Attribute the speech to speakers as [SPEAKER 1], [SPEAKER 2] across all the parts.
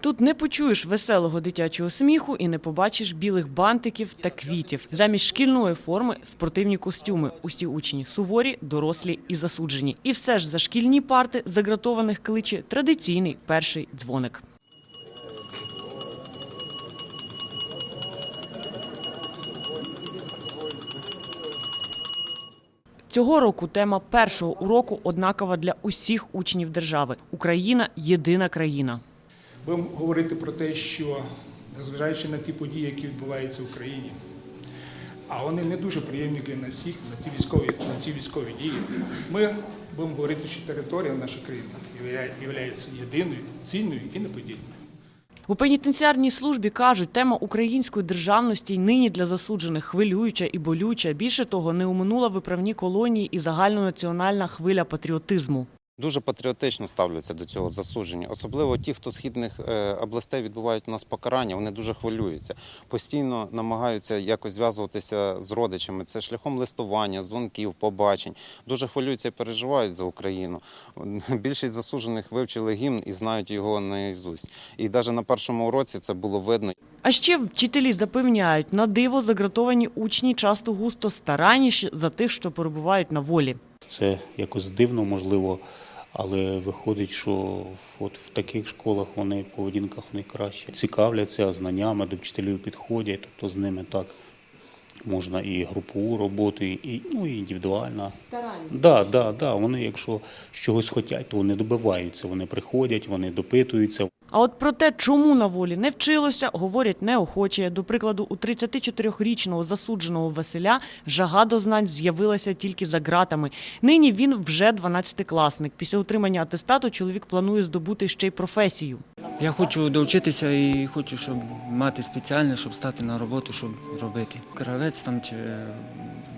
[SPEAKER 1] Тут не почуєш веселого дитячого сміху і не побачиш білих бантиків та квітів. Замість шкільної форми спортивні костюми. Усі учні суворі, дорослі і засуджені. І все ж за шкільні парти загратованих кличе традиційний перший дзвоник. Цього року тема першого уроку однакова для усіх учнів держави. Україна єдина країна.
[SPEAKER 2] Будемо говорити про те, що незважаючи на ті події, які відбуваються в Україні, а вони не дуже приємні для всіх на ці військові, на ці військові дії. Ми будемо говорити, що територія наша країна є єдиною, цільною і неподільною.
[SPEAKER 1] У пенітенціарній службі кажуть, тема української державності й нині для засуджених хвилююча і болюча. Більше того, не уминула виправні колонії і загальнонаціональна хвиля патріотизму.
[SPEAKER 3] Дуже патріотично ставляться до цього засудження. Особливо ті, хто з східних е, областей відбувають у нас покарання, вони дуже хвилюються. Постійно намагаються якось зв'язуватися з родичами. Це шляхом листування, дзвонків, побачень. Дуже хвилюються і переживають за Україну. Більшість засуджених вивчили гімн і знають його наізусть. І навіть на першому уроці це було видно.
[SPEAKER 1] А ще вчителі запевняють, на диво загратовані учні часто густо старанніші за тих, що перебувають на волі.
[SPEAKER 4] Це якось дивно, можливо, але виходить, що от в таких школах вони поведінках в них краще. Цікавляться знаннями, до вчителів підходять, тобто з ними так можна і групу роботу, і ну, і індивідуальна. Да, да, да. Вони, якщо чогось хочуть, то вони добиваються. Вони приходять, вони допитуються.
[SPEAKER 1] А от про те, чому на волі не вчилося, говорять неохоче. До прикладу, у 34-річного засудженого Василя жага до знань з'явилася тільки за ґратами. Нині він вже 12-класник. Після отримання атестату чоловік планує здобути ще й професію.
[SPEAKER 5] Я хочу довчитися і хочу, щоб мати спеціальне, щоб стати на роботу, щоб робити. Кравець там чи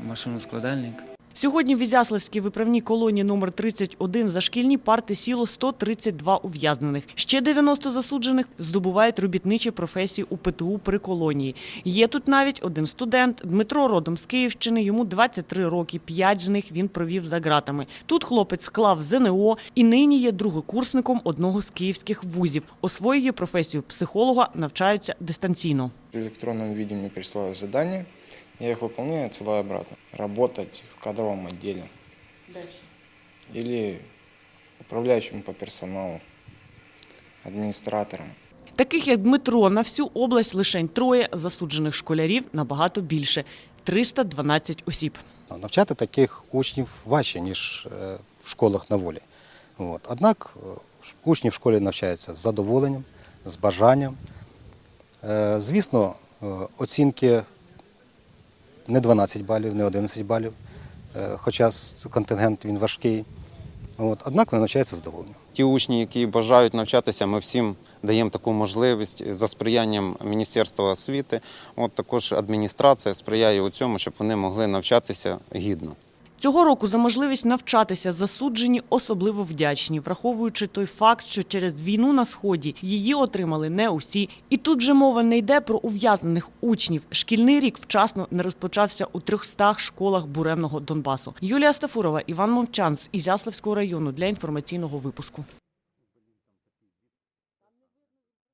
[SPEAKER 5] машиноскладальник.
[SPEAKER 1] Сьогодні в Ізяславській виправній колонії номер 31 за шкільні парти сіло 132 ув'язнених. Ще 90 засуджених здобувають робітничі професії у ПТУ при колонії. Є тут навіть один студент Дмитро родом з Київщини. Йому 23 роки. П'ять з них він провів за ґратами. Тут хлопець склав ЗНО і нині є другокурсником одного з київських вузів. Освоює професію психолога, навчаються дистанційно.
[SPEAKER 6] В электронном виде мне присылают задания, я их выполняю, отсылаю обратно. Работать в кадровом отделе или управляющим по персоналу, администратором.
[SPEAKER 1] Таких як Дмитро на всю область лишень троє засуджених школярів набагато більше 312 осіб.
[SPEAKER 7] Навчати таких учнів важче, ніж е, в школах на волі. От. Однак е, учні в школі навчаються з задоволенням, з бажанням. Е, Звісно, оцінки не 12 балів, не 11 балів, е, хоча контингент він важкий. От. Однак вони навчаються з задоволенням.
[SPEAKER 3] Ті учні, які бажають навчатися, ми всім даємо таку можливість за сприянням Міністерства освіти. От також адміністрація сприяє у цьому, щоб вони могли навчатися гідно.
[SPEAKER 1] Цього року за можливість навчатися засуджені особливо вдячні, враховуючи той факт, що через війну на сході її отримали не усі. І тут вже мова не йде про ув'язнених учнів. Шкільний рік вчасно не розпочався у 300 школах буремного Донбасу. Юлія Стафурова, Іван Мовчан з Ізяславського району для інформаційного випуску.